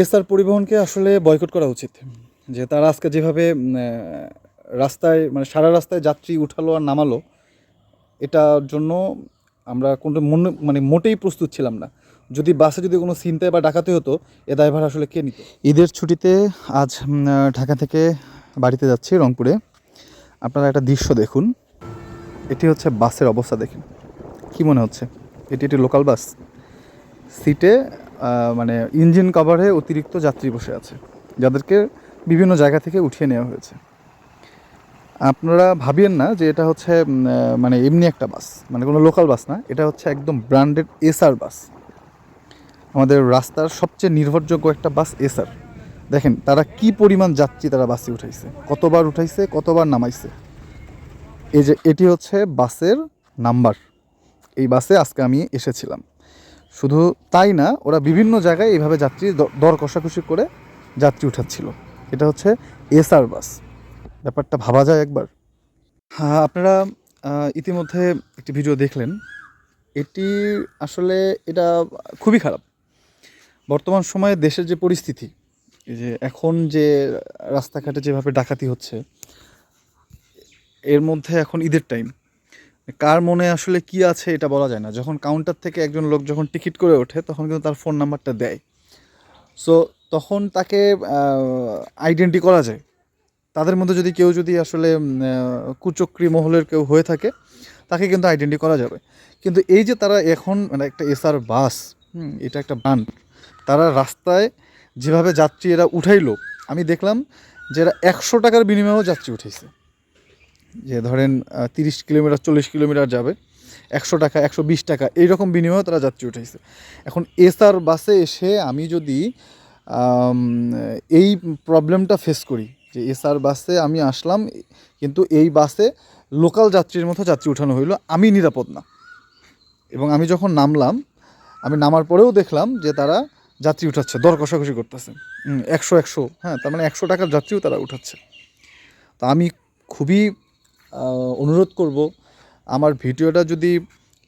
SR পরিবহনকে আসলে boycott করা উচিত। যে তারা আজকে যেভাবে রাস্তায় মানে সারা রাস্তায় যাত্রী উঠালো আর নামালো, এটার জন্য আমরা কোনো মনে মানে মোটেই প্রস্তুত ছিলাম না। যদি বাসে যদি কোনো চিন্তায় বা ডাকাতে হতো, এ দায়ভার আসলে কে নিত? ঈদের ছুটিতে আজ ঢাকা থেকে বাড়িতে যাচ্ছি রংপুরে। আপনারা একটা দৃশ্য দেখুন। এটি হচ্ছে বাসের অবস্থা দেখুন। কি মনে হচ্ছে? এটি একটি লোকাল বাস? সিটে মানে ইঞ্জিন কভারে অতিরিক্ত যাত্রী বসে আছে, যাদেরকে বিভিন্ন জায়গা থেকে উঠিয়ে নেওয়া হয়েছে। আপনারা ভাবিয়েন না যে এটা হচ্ছে মানে এমনি একটা বাস মানে কোনো লোকাল বাস না, এটা হচ্ছে একদম ব্র্যান্ডেড এসআর বাস। আমাদের রাস্তার সবচেয়ে নির্ভরযোগ্য একটা বাস এসআর দেখেন, তারা কি পরিমাণ যাত্রী তারা বাসে উঠাইছে, কতবার উঠাইছে, কতবার নামাইছে। এই যে, এটি হচ্ছে বাসের নাম্বার। এই বাসে আজকে আমি এসেছিলাম। শুধু তাই না, ওরা বিভিন্ন জায়গায় এইভাবে যাত্রী দর কষাকষি করে যাত্রী উঠাচ্ছিল। এটা হচ্ছে এসআর বাস। ব্যাপারটা ভাবা যায় একবার। হ্যাঁ আপনারা ইতিমধ্যে একটি ভিডিও দেখলেন। এটি আসলে এটা খুবই খারাপ। বর্তমান সময়ে দেশের যে পরিস্থিতি যে এখন যে রাস্তাঘাটে যেভাবে ডাকাতি হচ্ছে, এর মধ্যে এখন ঈদের টাইম কার মনে আসলে কি আছে এটা বলা যায় না। যখন কাউন্টার থেকে একজন লোক যখন টিকিট করে ওঠে, তখন কিন্তু তার ফোন নাম্বারটা দেয়। সো তখন তাকে আইডেন্টি করা যায়। তাদের মধ্যে যদি কেউ যদি আসলে কুচক্রী মহলের কেউ হয়ে থাকে, তাকে কিন্তু আইডেন্টি করা যাবে। কিন্তু এই যে তারা এখন মানে একটা এসআর বাস এটা একটা ব্রান্ড তারা রাস্তায় যেভাবে যাত্রী এরা উঠাইলো, আমি দেখলাম যে এরা একশো টাকার বিনিময়েও যাত্রী উঠেছে যে ধরেন তিরিশ কিলোমিটার, চল্লিশ কিলোমিটার যাবে, একশো টাকা, একশো বিশ টাকা, এইরকম বিনিময়ে তারা যাত্রী উঠাইছে। এখন এসআর বাসে এসে আমি যদি এই প্রবলেমটা ফেস করি, যে এসআর বাসে আমি আসলাম, কিন্তু এই বাসে লোকাল যাত্রীর মতো যাত্রী উঠানো হইল, আমি নিরাপদ না। এবং আমি যখন নামলাম, আমি নামার পরেও দেখলাম যে তারা যাত্রী উঠাচ্ছে, দর কষাকষি করতেছে। একশো একশো হ্যাঁ তার মানে একশো টাকার যাত্রীও তারা উঠাচ্ছে। তো আমি খুবই অনুরোধ করব, আমার ভিডিওটা যদি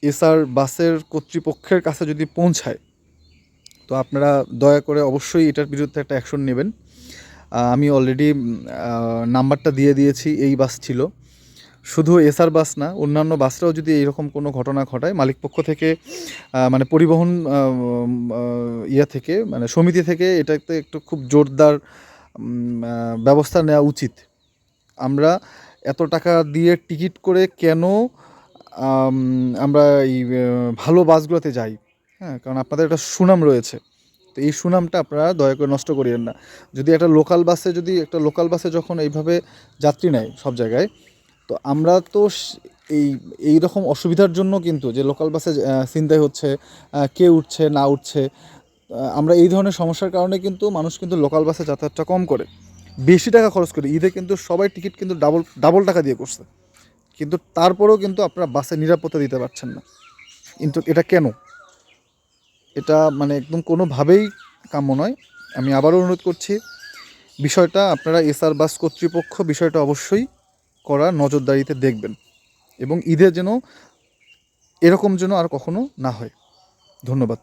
এসআর বাসের কর্তৃপক্ষের কাছে যদি পৌঁছায়, তো আপনারা দয়া করে অবশ্যই এটার বিরুদ্ধে একটা অ্যাকশন নেবেন। আমি অলরেডি নাম্বারটা দিয়ে দিয়েছি, এই বাস ছিল। শুধু এসআর বাস না, অন্যান্য বাসরাও যদি এইরকম কোনো ঘটনা ঘটায়, মালিকপক্ষ থেকে মানে পরিবহন ইয়া থেকে মানে সমিতি থেকে এটাতে একটু খুব জোরদার ব্যবস্থা নেওয়া উচিত। আমরা এত টাকা দিয়ে টিকিট করে কেন আমরা এই ভালো বাসগুলোতে যাই? হ্যাঁ কারণ আপনাদের একটা সুনাম রয়েছে। তো এই সুনামটা আপনারা দয়া করে নষ্ট করিয়েন না। যদি একটা লোকাল বাসে যদি একটা লোকাল বাসে যখন এইভাবে যাত্রী নেয় সব জায়গায়, তো আমরা তো এই এই রকম অসুবিধার জন্য কিন্তু যে লোকাল বাসে চিন্তায় হচ্ছে কে উঠছে, না উঠছে আমরা এই ধরনের সমস্যার কারণে কিন্তু মানুষ কিন্তু লোকাল বাসে যাতায়াতটা কম করে। বেশি টাকা খরচ করে, ঈদে কিন্তু সবাই টিকিট কিন্তু ডাবল ডাবল টাকা দিয়ে করছে। কিন্তু তারপরেও কিন্তু আপনারা বাসে নিরাপত্তা দিতে পারছেন না। কিন্তু এটা কেন? এটা মানে একদম কোনোভাবেই কাম্য নয়। আমি আবারও অনুরোধ করছি, বিষয়টা আপনারা এসআর বাস কর্তৃপক্ষ বিষয়টা অবশ্যই করা নজরদারিতে দেখবেন এবং ঈদের যেন এরকম যেন আর কখনো না হয়। ধন্যবাদ।